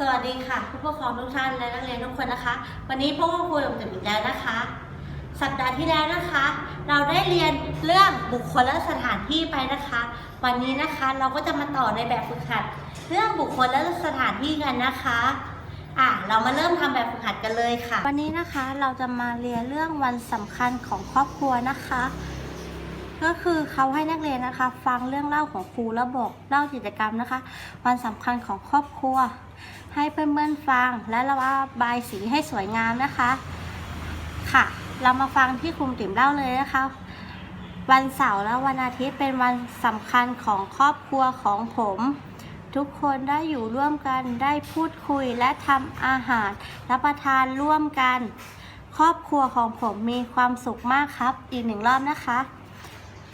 สวัสดีค่ะผู้ปกครองทุกท่านและนักเรียนทุกคนนะคะ วันนี้พวกเราคุยกับอีกแล้วนะคะ สัปดาห์ที่แล้วนะคะ เราได้เรียนเรื่องบุคคลและสถานที่ไปนะคะ วันนี้นะคะเราก็จะมาต่อในแบบฝึกหัด เรื่องบุคคลและสถานที่กันนะคะอะเรามาเริ่มทำแบบฝึกหัดกันเลยค่ะ วันนี้นะคะเราจะมาเรียนเรื่องวันสำคัญของครอบครัวนะคะ ก็คือเขาให้นักเรียนนะคะ ฟังเรื่องเล่าของครูแล้วบอกเล่ากิจกรรมนะคะ วันสำคัญของครอบครัว ให้เพื่อนๆฟัง และเระบายสีให้สวยงามนะคะ ค่ะ เรามาฟังที่ครูติ๋มเล่าเลยนะคะวันเสาร์และวันอาทิตย์เป็นวันสำคัญของครอบครัวของผม ทุกคนได้อยู่ร่วมกันได้พูดคุยและทำอาหารรับประทานร่วมกัน ครอบครัวของผมมีความสุขมากครับ อีกหนึ่งรอบนะคะ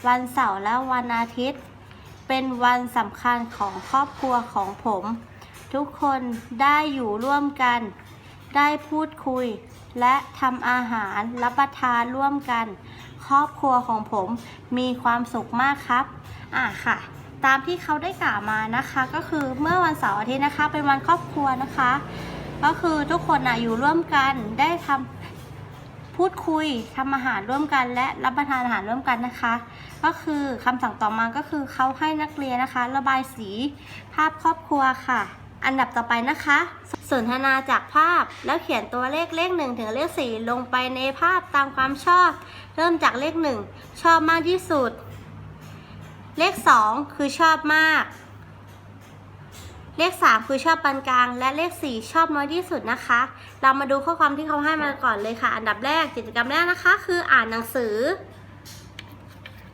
วันเสาร์และวันอาทิตย์ เป็นวันสำคัญของครอบครัวของผม ทุกคนได้อยู่ร่วมกัน ได้พูดคุย และทำอาหารรับประทานร่วมกัน ครอบครัวของผมมีความสุขมากครับอะค่ะ ตามที่เขาได้กล่าวมานะคะ ก็คือเมื่อวันเสาร์อาทิตย์นะคะ เป็นวันครอบครัวนะคะ ก็คือทุกคนนะอยู่ร่วมกันได้ทำพูดคุยทำอาหารร่วมกันและรับประทานอาหารร่วมกันนะคะ ก็คือคำสั่งต่อมาก็คือเขาให้นักเรียนนะคะ ระบายสีภาพครอบครัวค่ะ อันดับต่อไปนะคะ สนทนาจากภาพแล้วเขียนตัวเลขเลขหนึ่งถึงเลขสี่ลงไปในภาพตามความชอบ เริ่มจากเลขหนึ่งชอบมากที่สุด เลขสองคือชอบมาก เลข 3 คือชอบปานกลาง และเลข 4 ชอบน้อยที่สุดนะคะ เรามาดูข้อความที่เขาให้มาก่อนเลยค่ะ อันดับแรกกิจกรรมแรกนะคะ คืออ่านหนังสือ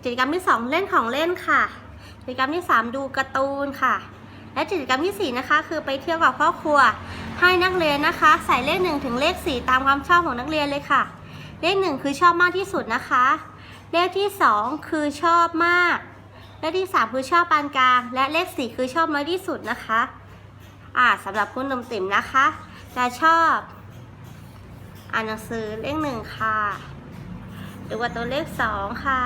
กิจกรรมที่ 2 เล่นของเล่นค่ะ กิจกรรมที่ 3 ดูการ์ตูนค่ะ และกิจกรรมที่ 4 นะคะ คือไปเที่ยวกับครอบครัว ให้นักเรียนนะคะ ใส่เลข 1 ถึงเลข 4 ตามความชอบของนักเรียนเลยค่ะ เลข 1 คือชอบมากที่สุดนะคะ เลขที่ 2 คือชอบมาก เลขที่ 3 คือชอบปานกลาง และเลข 4 คือชอบน้อยที่สุดนะคะอ่าสำหรับคุณนมติ๋มนะคะ จะชอบ อ่านหนังสือเลขหนึ่งค่ะหรือว่าตัวเลขสองค่ะ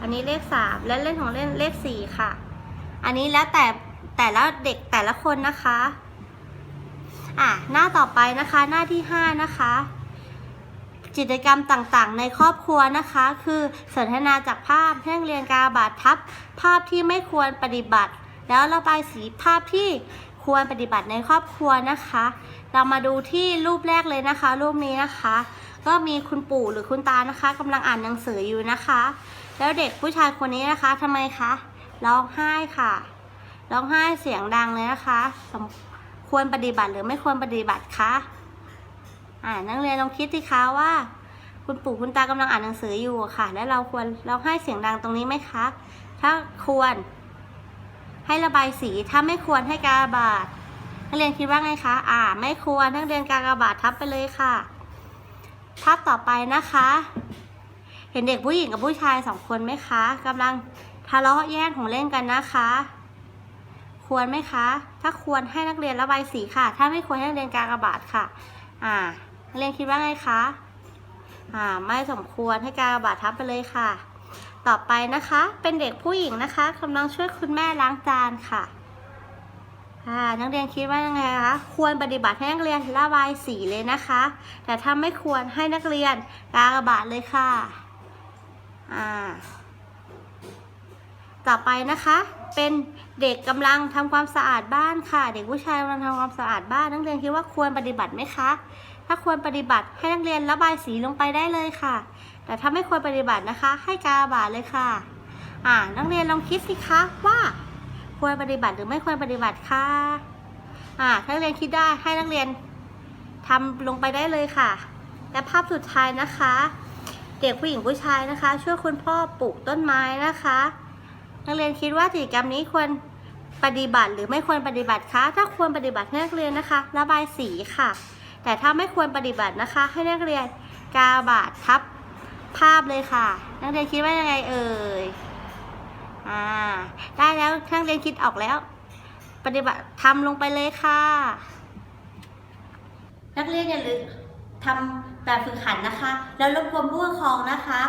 อันนี้เลขสามและเล่นของเล่นเลขสี่ค่ะ อันนี้แล้วแต่ แต่ละเด็กแต่ละคนนะคะอะหน้าต่อไปนะคะหน้าที่ห้านะคะ กิจกรรมต่างๆ ในครอบครัวนะคะ คือสนทนาจากภาพให้นักเรียนกาบาดทับ ภาพที่ไม่ควรปฏิบัติ แล้วระบายสีภาพที่ควรปฏิบัติในครอบครัวนะคะ เรามาดูที่รูปแรกเลยนะคะ รูปนี้นะคะ ก็มีคุณปู่หรือคุณตานะคะกำลังอ่านหนังสืออยู่นะคะ แล้วเด็กผู้ชายคนนี้นะคะทำไมคะร้องไห้ค่ะ ร้องไห้เสียงดังเลยนะคะสมควรปฏิบัติหรือไม่ควรปฏิบัติคะอ่านักเรียนลองคิดสิคะว่า คุณปู่คุณตากำลังอ่านหนังสืออยู่ค่ะ แล้วเราควรร้องไห้เสียงดังตรงนี้ไหมคะ ถ้าควร ให้ระบายสีถ้าไม่ควรให้กากบาทนักเรียนคิดว่าไงคะ อ่า ไม่ควรนักเรียนกากบาททับไปเลยค่ะ ภาพต่อไปนะคะ เห็นเด็กผู้หญิงกับผู้ชายสองคนไหมคะกำลังทะเลาะแย่งของเล่นกันนะคะ ควรไหมคะ ถ้าควรให้นักเรียนระบายสีค่ะ ถ้าไม่ควรให้นักเรียนการกระบาทค่ะ อ่า นักเรียนคิดว่าไงคะ อ่า ไม่สมควรให้การกระบาททับไปเลยค่ะ ต่อไปนะคะ เป็นเด็กผู้หญิงนะคะกำลังช่วยคุณแม่ล้างจานค่ะ อ่า นักเรียนคิดว่ายังไงคะ ควรปฏิบัติให้นักเรียนระบายสีเลยนะคะ แต่ถ้าไม่ควรให้นักเรียนการกระบาทเลยค่ะ อ่า ต่อไปนะคะเป็นเด็กกำลังทำความสะอาดบ้านค่ะ เด็กผู้ชายกำลังทำความสะอาดบ้านนักเรียนคิดว่าควรปฏิบัติไหมคะ ถ้าควรปฏิบัติให้นักเรียนระบายสีลงไปได้เลยค่ะ แต่ถ้าไม่ควรปฏิบัตินะคะ ให้กาบาทเลยค่ะ อ่านักเรียนลองคิดสิคะว่า ควรปฏิบัติหรือไม่ควรปฏิบัติค่ะอ่าถ้านักเรียนคิดได้ให้นักเรียนทำลงไปได้เลยค่ะ และภาพสุดท้ายนะคะ เด็กผู้หญิงผู้ชายนะคะ ช่วยคุณพ่อปลูกต้นไม้นะคะ นักเรียนคิดว่ากิจกรรมนี้ควรปฏิบัติหรือไม่ควรปฏิบัติคะ ถ้าควรปฏิบัติให้นักเรียนนะคะ ระบายสีค่ะ แต่ถ้าไม่ควรปฏิบัตินะคะ ให้นักเรียนกาบาททับภาพเลยค่ะ นักเรียนคิดว่ายังไงเอ่ย อ่า ได้แล้วนักเรียนคิดออกแล้ว ปฏิบัติทำลงไปเลยค่ะ นักเรียนอย่าลืมทำแบบฝึกหัดนะคะ แล้วรบกวนผู้ปกครองนะคะ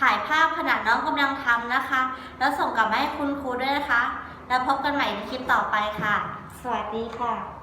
ถ่ายภาพขณะน้องกำลังทำนะคะ แล้วส่งกลับมาให้คุณครูด้วยนะคะ แล้วพบกันใหม่ในคลิปต่อไปค่ะ สวัสดีค่ะ